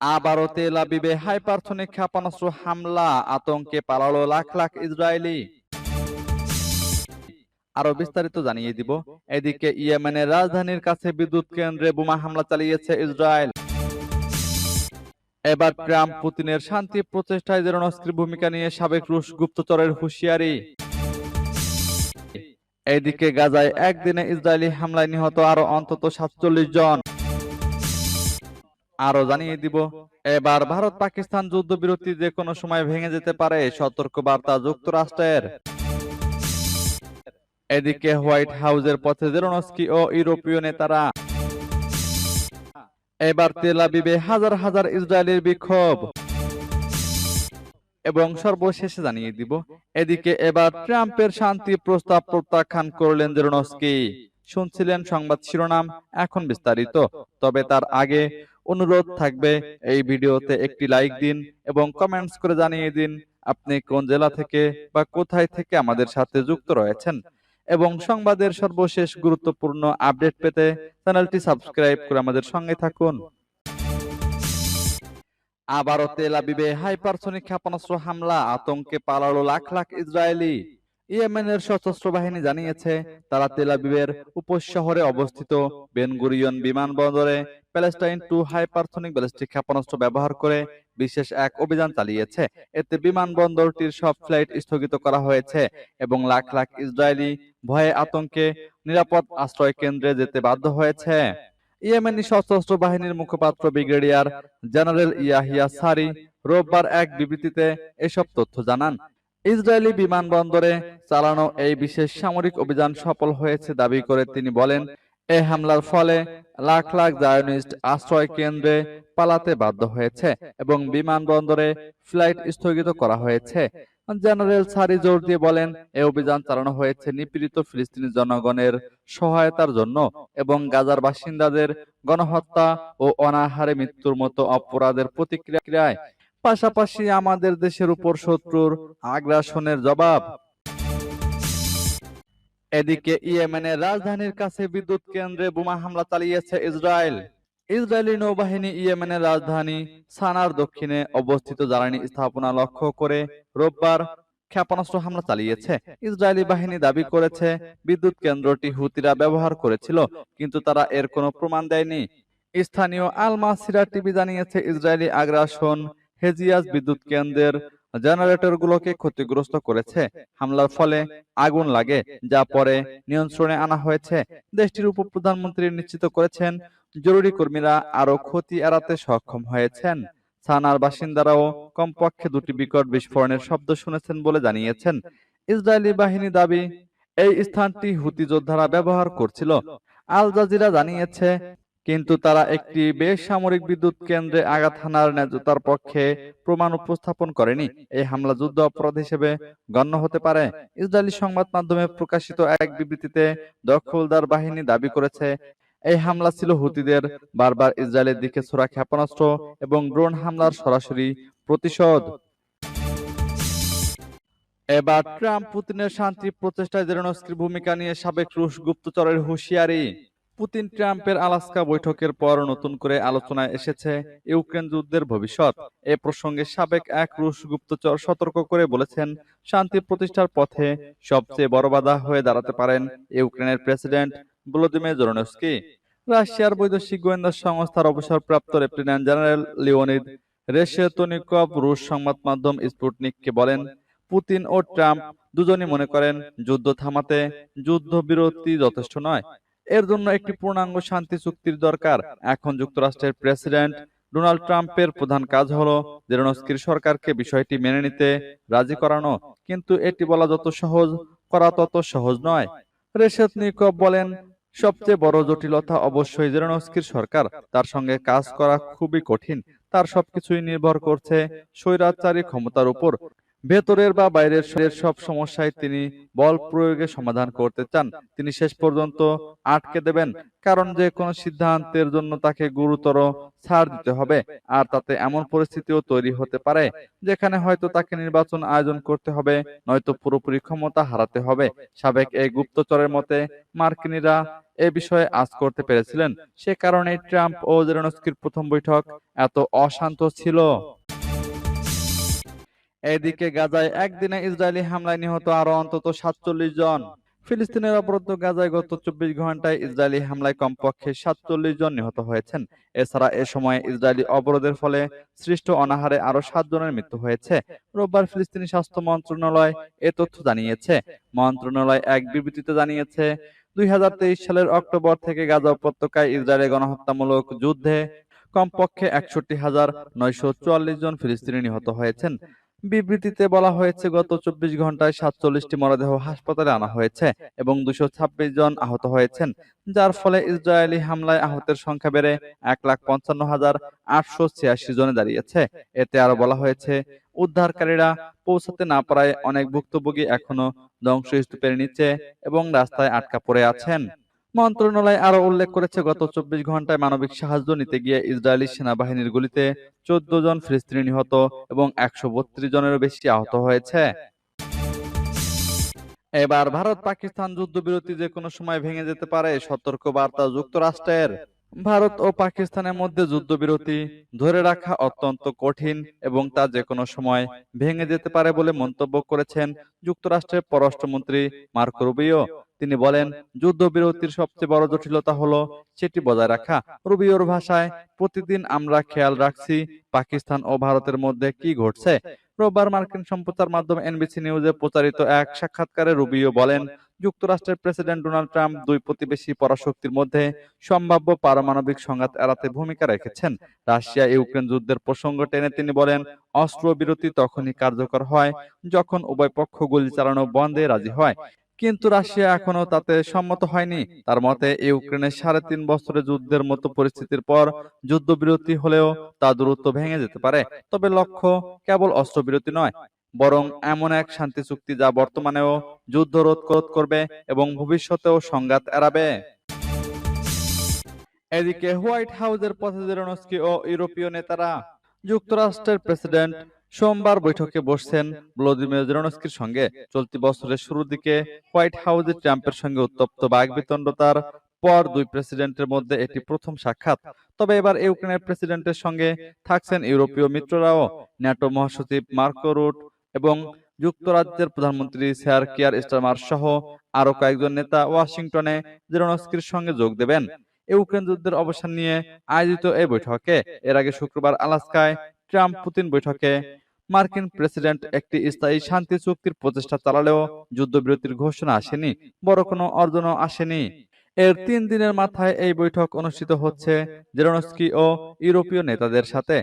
আবারও তেল আবিবে হাইপারসনিক ক্ষেপণাস্ত্র হামলা, আতঙ্কে পালালো লাখ লাখ ইসরায়েলি। আরও বিস্তারিত জানিয়ে দিব। এদিকে ইয়েমেনের রাজধানীর কাছে বিদ্যুৎ কেন্দ্রে বোমা হামলা চালিয়েছে ইসরায়েল। এবার ট্রাম্প পুতিনের শান্তি প্রচেষ্টায় জেরনস্কির ভূমিকা নিয়ে সাবেক রুশ গুপ্তচরের হুঁশিয়ারি। এদিকে গাজায় একদিনে ইসরায়েলি হামলায় নিহত আরও অন্তত সাতচল্লিশ জন। আরও জানিয়ে দিব, এবার ভারত পাকিস্তান যুদ্ধবিরতি যে কোনো সময় ভেঙে যেতে পারে সতর্ক বার্তা যুক্তরাষ্ট্রের। এদিকে হোয়াইট হাউসের পথে জেরোনস্কি ও ইউরোপীয় নেতারা। এবার তেল আবিবে হাজার হাজার ইসরায়েলের বিক্ষোভ। এবং সর্বশেষে জানিয়ে দিব, এদিকে এবার ট্রাম্পের শান্তি প্রস্তাব প্রত্যাখ্যান করলেন জেরোনস্কি। শুনছিলেন সংবাদ শিরোনাম, এখন বিস্তারিত। তবে তার আগে অনুরোধ থাকবে এই ভিডিওতে একটি লাইক দিন এবং কমেন্টস করে জানিয়ে দিন আপনি কোন জেলা থেকে বা কোথায় থেকে আমাদের সাথে যুক্ত রয়েছেন এবং সংবাদের সর্বশেষ গুরুত্বপূর্ণ আপডেট পেতে চ্যানেলটি সাবস্ক্রাইব করে আমাদের সঙ্গে থাকুন। আবারও তেল আবিবে হাইপারসনিক ক্ষেপণাস্ত্র হামলা আতঙ্কে পালালো লাখ লাখ ইসরায়েলি। ইয়েমেনের সশস্ত্র বাহিনী জানিয়েছে, তারা তেল আবিবের উপশহরে অবস্থিত বেনগুরিয়ন বিমানবন্দরে প্যালেস্টাইন টু হাইপারসনিক ব্যালিস্টিক ক্ষেপণাস্ত্র ব্যবহার করে বিশেষ এক অভিযান চালিয়েছে। এতে বিমানবন্দরটির সব ফ্লাইট স্থগিত করা হয়েছে এবং লাখ লাখ ইসরায়েলি ভয়ে আতঙ্কে নিরাপদ আশ্রয় কেন্দ্রে যেতে বাধ্য হয়েছে। ইয়েমেনি সশস্ত্র বাহিনীর মুখপাত্র ব্রিগেডিয়ার জেনারেল ইয়াহিয়া সারি রোববার এক বিবৃতিতে এসব তথ্য জানান। ইসরায়েলি বিমানবন্দরে চালানো এই বিশেষ সামরিক অভিযান সফল হয়েছে দাবি করে তিনি বলেন, এ হামলার ফলে লাখ লাখ জায়নিস্ট আশ্রয় কেন্দ্রে পালাতে বাধ্য হয়েছে এবং বিমানবন্দরে ফ্লাইট স্থগিত করা হয়েছে। জেনারেল সারি জোর দিয়ে বলেন এই অভিযান চালানো হয়েছে নিপীড়িত ফিলিস্তিনি জনগণের সহায়তার জন্য এবং গাজার বাসিন্দাদের গণহত্যা ও অনাহারে মৃত্যুর মতো অপরাধের প্রতিক্রিয়ায় পাশাপাশি আমাদের দেশের উপর শত্রুর আগ্রাসনের জবাব। এদিকে ইয়েমেনের রাজধানীর কাছে বিদ্যুৎ কেন্দ্রে বোমা হামলা চালিয়েছে ইসরায়েল। ইসরায়েলি নৌবাহিনী ইয়েমেনের রাজধানী সানার দক্ষিণে অবস্থিত জ্বালানি স্থাপনা লক্ষ্য করে রোববার ক্ষেপণাস্ত্র হামলা চালিয়েছে। ইসরায়েলি বাহিনী দাবি করেছে বিদ্যুৎ কেন্দ্রটি হুতিরা ব্যবহার করেছিল, কিন্তু তারা এর কোনো প্রমাণ দেয়নি। স্থানীয় আল মাসিরা টিভি জানিয়েছে, ইসরায়েলি আগ্রাসন হেজিয়াজ বিদ্যুৎ কেন্দ্রের জেনারেটরগুলোকে ক্ষতিগ্রস্ত করেছে। হামলার ফলে আগুন লাগে, যা পরে নিয়ন্ত্রণে আনা হয়েছে। দেশটির উপপ্রধানমন্ত্রী নিশ্চিত করেছেন, জরুরি কর্মীরা আরও ক্ষতি এড়াতে সক্ষম হয়েছেন। সানার বাসিন্দারাও কমপক্ষে দুটি বিকট বিস্ফোরণের শব্দ শুনেছেন বলে জানিয়েছেন। ইসরায়েলি বাহিনী দাবি, এই স্থানটি হুতি যোদ্ধারা ব্যবহার করছিল। আল জাজিরা জানিয়েছে কিন্তু তারা একটি বেসামরিক বিদ্যুৎ কেন্দ্রে আঘাত হানার ন্যায্যতার পক্ষে প্রমাণ উপস্থাপন করেনি। এই হামলা যুদ্ধ অপরাধ হিসেবে গণ্য হতে পারে। ইসরায়েলি সংবাদ মাধ্যমে প্রকাশিত এক বিবৃতিতে দখলদার বাহিনী দাবি করেছে, এই হামলা ছিল হুতিদের বারবার ইসরায়েলের দিকে ছোড়া ক্ষেপণাস্ত্র এবং ড্রোন হামলার সরাসরি প্রতিশোধ। এবার ট্রাম্প পুতিনের শান্তি প্রচেষ্টায় জেরোনস্কির ভূমিকা নিয়ে সাবেক রুশ গুপ্তচরের হুঁশিয়ারি। পুতিন ট্রাম্পের আলাস্কা বৈঠকের পর নতুন করে আলোচনায় এসেছে ইউক্রেন যুদ্ধের ভবিষ্যৎ। এ প্রসঙ্গে সাবেক এক রুশ গুপ্তচর সতর্ক করে বলেছেন, শান্তি প্রতিষ্ঠার পথে সবচেয়ে বড় বাধা হয়ে দাঁড়াতে পারেন ইউক্রেনের প্রেসিডেন্ট ভলোদিমির জেরোনস্কি রাশিয়ার বৈদেশিক গোয়েন্দা সংস্থার অবসরপ্রাপ্ত লেফটেন্যান্ট জেনারেল লিওনিদ রেশেতনিকভ রুশ সংবাদ মাধ্যম স্পুটনিককে বলেন, পুতিন ও ট্রাম্প দুজনই মনে করেন, যুদ্ধ থামাতে যুদ্ধবিরতি যথেষ্ট নয়। এর জন্য একটি পূর্ণাঙ্গ শান্তি চুক্তির দরকার। এখন যুক্তরাষ্ট্রের প্রেসিডেন্ট ডোনাল্ড ট্রাম্পের প্রধান কাজ হলো জেরোনস্কির সরকারকে বিষয়টি মেনে নিতে রাজি করানো। কিন্তু এটি বলা যত সহজ, করা তত সহজ নয়। রেশেতনিকভ বলেন, সবচেয়ে বড় জটিলতা অবশ্যই জেরোনস্কির সরকার। তার সঙ্গে কাজ করা খুবই কঠিন। তার সবকিছুই নির্ভর করছে স্বৈরাচারী ক্ষমতার উপর। ভেতরের বা বাইরের সব সমস্যায় তিনি বল প্রয়োগে সমাধান করতে চান। তিনি শেষ পর্যন্ত আটকে দেবেন, কারণ যে কোনো সিদ্ধান্তের জন্য তাকে গুরুতর ছাড় দিতে হবে, আর তাতে এমন পরিস্থিতিও তৈরি হতে পারে, যেখানে হয়তো তাকে নির্বাচন আয়োজন করতে হবে, নয়তো পুরোপুরি ক্ষমতা হারাতে হবে। সাবেক এই গুপ্তচরের মতে, মার্কিনীরা এ বিষয়ে আজ করতে পেরেছিলেন। সে কারণে ট্রাম্প ও জেলেনস্কির প্রথম বৈঠক এত অশান্ত ছিল। এদিকে গাজায় একদিনে ইসরায়েলি হামলায় নিহত আরও অন্তত সাতচল্লিশ জন। ফিলিস্তিনের অবরুদ্ধ গাজায় গত চব্বিশ ঘন্টায় ইসরায়েলি হামলায় কমপক্ষে সাতচল্লিশ জন নিহত হয়েছেন। এছাড়া এ সময় ইসরায়েলি অবরোধের ফলে সৃষ্ট অনাহারে আরও সাত জনের মৃত্যু হয়েছে। রোববার ফিলিস্তিনি স্বাস্থ্য মন্ত্রণালয় এ তথ্য জানিয়েছে। মন্ত্রণালয় এক বিবৃতিতে জানিয়েছে, দুই হাজার তেইশ সালের অক্টোবর থেকে গাজা উপত্যকায় ইসরায়েলের গণহত্যামূলক যুদ্ধে কমপক্ষে একষট্টি হাজার নয়শো চুয়াল্লিশ জন ফিলিস্তিনি নিহত হয়েছেন। বিবৃতিতে বলা হয়েছে, গত চব্বিশ ঘন্টায় সাতচল্লিশটি মরদেহ হাসপাতালে আনা হয়েছে এবং দুশো ছাব্বিশ জন আহত হয়েছেন, যার ফলে ইসরায়েলি হামলায় আহতের সংখ্যা বেড়ে এক লাখ পঞ্চান্ন হাজার আটশো ছিয়াশি জনে দাঁড়িয়েছে। এতে আরও বলা হয়েছে, উদ্ধারকারীরা পৌঁছাতে না পারায় অনেক ভুক্তভোগী এখনও ধ্বংসস্তূপের নিচে এবং রাস্তায় আটকা পড়ে আছেন। মন্ত্রণালয় আরও উল্লেখ করেছে, গত চব্বিশ ঘন্টায় মানবিক সাহায্য নিতে গিয়ে ইসরায়েলি সেনাবাহিনীর গুলিতে চোদ্দ জন ফিলিস্তিনি নিহত এবং একশো বত্রিশ জনেরও বেশি আহত হয়েছে। এবার ভারত পাকিস্তান যুদ্ধবিরতি যে কোনো সময় ভেঙে যেতে পারে সতর্ক বার্তা যুক্তরাষ্ট্রের। ভারত ও পাকিস্তানের মধ্যে যুদ্ধবিরতি ধরে রাখা অত্যন্ত কঠিন এবং তা যে কোনো সময় ভেঙে যেতে পারে বলে মন্তব্য করেছেন যুক্তরাষ্ট্রের পররাষ্ট্রমন্ত্রী মার্কো রুবিও। তিনি বলেন যুদ্ধবিরতির সবচেয়ে বড় জটিলতা হলো সেটি বজায় রাখা। রুবিওর ভাষায় প্রতিদিন আমরা খেয়াল রাখছি পাকিস্তান ও ভারতের মধ্যে কি ঘটছে? রোববার মার্কিন সম্প্রচার মাধ্যম এনবিসি নিউজে প্রচারিত এক সাক্ষাৎকারে রুবিও বলেন যুক্তরাষ্ট্রের প্রেসিডেন্ট ডোনাল্ড ট্রাম্প দুই প্রতিবেশী পরাশক্তির মধ্যে সম্ভাব্য পারমাণবিক সংঘাত এড়াতে ভূমিকা রেখেছেন। রাশিয়া ইউক্রেন যুদ্ধের প্রসঙ্গ টেনে তিনি বলেন, অস্ত্রবিরতি তখনই কার্যকর হয় যখন উভয় পক্ষ গুলি চালানো বন্ধে রাজি হয়। কিন্তু রাশিয়া এখনও তাতে সম্মত হয়নি। তার মতে ইউক্রেনের সাড়ে তিন বছরের যুদ্ধের মতো পরিস্থিতির পর যুদ্ধবিরতি হলেও তা দূরত্ব ভেঙে যেতে পারে। তবে লক্ষ্য, কেবল অস্ত্রবিরতি নয়। বরং এমন এক শান্তি চুক্তি যা বর্তমানেও যুদ্ধ রোধ করবে এবং ভবিষ্যতেও সংঘাত এড়াবে। এদিকে হোয়াইট হাউসের পথে জেরোনস্কি ও ইউরোপীয় নেতারা যুক্তরাষ্ট্রের প্রেসিডেন্ট সোমবার বৈঠকে বসছেন। ভ্লাদিমির জেরোনস্কির সঙ্গে চলতি বছরের শুরুর দিকে হোয়াইট হাউসে ট্রাম্পের সঙ্গে উত্তপ্ত বাগবিতণ্ডতার পর দুই প্রেসিডেন্টের মধ্যে এটি প্রথম সাক্ষাৎ। তবে এবার ইউক্রেনের প্রেসিডেন্টের সঙ্গে থাকছেন ইউরোপীয় মিত্ররাও। ন্যাটো মহাসচিব মার্কো রুট এবং যুক্তরাজ্যের প্রধানমন্ত্রী স্যার কিয়ার স্টারমার সহ আরও কয়েকজন নেতা ওয়াশিংটনে জেরোনস্কির সঙ্গে যোগ দেবেন। ইউক্রেন যুদ্ধের অবসান নিয়ে আয়োজিত এই বৈঠকে, এর আগে শুক্রবার আলাস্কায় ট্রাম্প পুতিন বৈঠকে মার্কিন প্রেসিডেন্ট একটি স্থায়ী শান্তি চুক্তির প্রচেষ্টা চালালেও যুদ্ধবিরতির ঘোষণা আসেনি, বড় কোনো অর্জনও আসেনি। এর তিন দিনের মাথায় এই বৈঠক অনুষ্ঠিত হচ্ছে জেরোনস্কি ও ইউরোপীয় নেতাদের সাথে।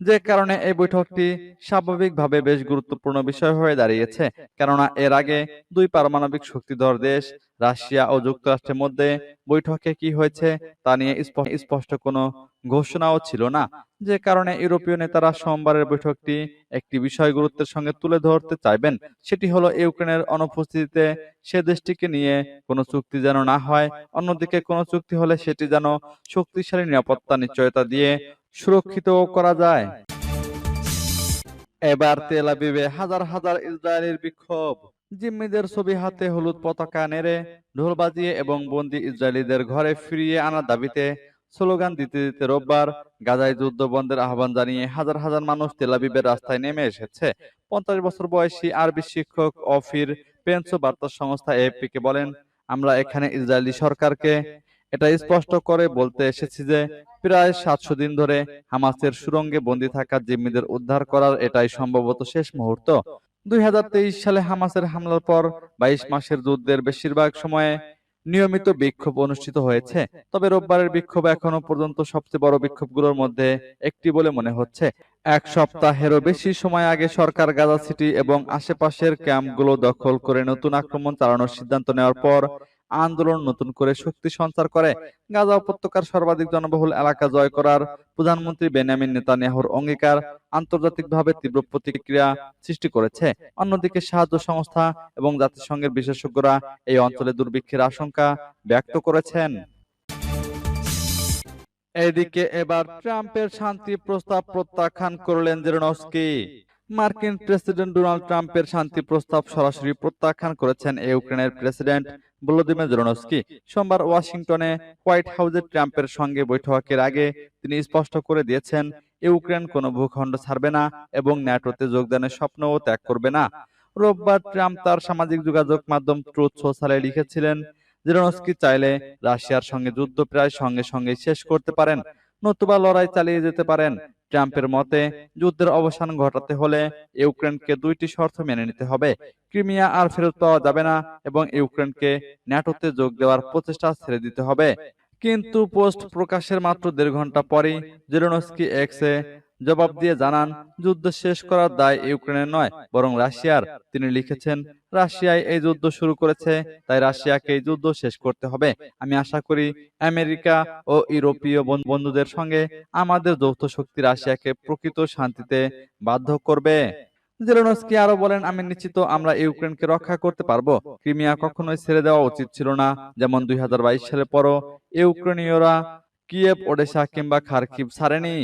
যে কারণে এই বৈঠকটি স্বাভাবিকভাবে বেশ গুরুত্বপূর্ণ বিষয় হয়ে দাঁড়িয়েছে। কেননা এর আগে দুই পারমাণবিক শক্তিধর দেশ, রাশিয়া ও যুক্তরাষ্ট্রের মধ্যে বৈঠকে কি হয়েছে তা নিয়ে স্পষ্ট কোনো ঘোষণাও ছিল না। যে কারণে ইউরোপীয় নেতারা সোমবারের বৈঠকটি একটি বিষয় গুরুত্বের সঙ্গে তুলে ধরতে চাইবেন, সেটি হলো ইউক্রেনের অনুপস্থিতিতে সে দেশটিকে নিয়ে কোনো চুক্তি যেন না হয়, অন্যদিকে কোনো চুক্তি হলে সেটি যেন শক্তিশালী নিরাপত্তা নিশ্চয়তা দিয়ে সুরক্ষিত করা যায়। এবার তেল আবিবে হাজার হাজার ইসরায়েলের বিক্ষোভ। জিম্মিদের ছবি হাতে হলুদ পতাকা নেড়ে ঢোল বাজিয়ে এবং বন্দি ইসরায়েলিদের ঘরে ফিরিয়ে আনার দাবিতে স্লোগান দিতে দিতে রোববার গাজায় যুদ্ধ বন্ধের আহ্বান জানিয়ে হাজার হাজার মানুষ তেলাবিবের রাস্তায় নেমে এসেছে। পঞ্চাশ বছর বয়সী আরবি শিক্ষক অফির পেন্সো বার্তা সংস্থা এএফপি কে বলেন আমরা এখানে ইসরায়েলি সরকারকে এটা স্পষ্ট করে বলতে এসেছি যে প্রায় সাতশো দিন ধরে হামাসের সুরঙ্গে বন্দী থাকা জিম্মিদের উদ্ধার করার এটাই সম্ভবত শেষ মুহূর্ত। দুই সালে হামাসের হামলার পর বাইশ মাসের যুদ্ধের বেশিরভাগ সময়ে নিয়মিত বিক্ষোভ অনুষ্ঠিত হয়েছে। তবে রোববারের বিক্ষোভ এখনও পর্যন্ত সবচেয়ে বড় বিক্ষোভগুলোর মধ্যে একটি বলে মনে হচ্ছে। এক সপ্তাহেরও বেশি সময় আগে সরকার গাজা সিটি এবং আশেপাশের ক্যাম্পগুলো দখল করে নতুন আক্রমণ চালানোর সিদ্ধান্ত নেওয়ার পর আন্দোলন নতুন করে শক্তি সঞ্চার করে। গাজা উপত্যকার সর্বাধিক জনবহুল এলাকা জয় করার প্রধানমন্ত্রী বেনিয়ামিন নেতানিয়াহুর অঙ্গীকার আন্তর্জাতিকভাবে তীব্র প্রতিক্রিয়া সৃষ্টি করেছে। অন্যদিকে সাহায্য সংস্থা এবং জাতিসংঘের বিশেষজ্ঞরা এই অঞ্চলে দুর্ভিক্ষের আশঙ্কা ব্যক্ত করেছেন। এদিকে এবার ট্রাম্পের শান্তি প্রস্তাব প্রত্যাখ্যান করলেন জেরনস্কি। মার্কিন প্রেসিডেন্ট ডোনাল্ড ট্রাম্পের শান্তি প্রস্তাব সরাসরি প্রত্যাখ্যান করেছেন ইউক্রেনের প্রেসিডেন্ট ভলোদিমির জেরনস্কি সোমবার ওয়াশিংটনে হোয়াইট হাউসে ট্রাম্পের সঙ্গে বৈঠকের আগে তিনি স্পষ্ট করে দিয়েছেন, ইউক্রেন কোনো ভূখণ্ড ছাড়বে না এবং ন্যাটোতে যোগদানের স্বপ্নও ত্যাগ করবে না। রোববার ট্রাম্প তার সামাজিক যোগাযোগ মাধ্যম ট্রুথ সোশ্যালে লিখেছিলেন, জেরনস্কি চাইলে রাশিয়ার সঙ্গে যুদ্ধ প্রায় সঙ্গে সঙ্গে শেষ করতে পারেন, নতুবা লড়াই চালিয়ে যেতে পারেন ট্রাম্পের মতে, যুদ্ধের অবসান ঘটাতে হলে ইউক্রেনকে দুইটি শর্ত মেনে নিতে হবে। ক্রিমিয়া আর ফেরত পাওয়া যাবে না এবং ইউক্রেনকে ন্যাটোতে যোগ দেওয়ার প্রচেষ্টা ছেড়ে দিতে হবে। কিন্তু পোস্ট প্রকাশের মাত্র দেড় ঘণ্টা পরই জেরোনস্কি এক্সে জবাব দিয়ে জানান, যুদ্ধ শেষ করার দায় ইউক্রেনের নয়, বরং রাশিয়ার। তিনি লিখেছেন রাশিয়ায় এই যুদ্ধ শুরু করেছে, তাই রাশিয়াকে এই যুদ্ধ শেষ করতে হবে। আমি আশা করি আমেরিকা ও ইউরোপীয় বন্ধুদের সঙ্গে আমাদের যৌথ শক্তি রাশিয়াকে প্রকৃত শান্তিতে বাধ্য করবে। জেলেনস্কি আরও বলেন, আমি নিশ্চিত আমরা ইউক্রেনকে রক্ষা করতে পারব। ক্রিমিয়া কখনোই ছেড়ে দেওয়া উচিত ছিল না। যেমন দুই সালের পরও ইউক্রেনীয়রা কিয়েভ ওডেসা কিংবা খারকিভ ছাড়েনি।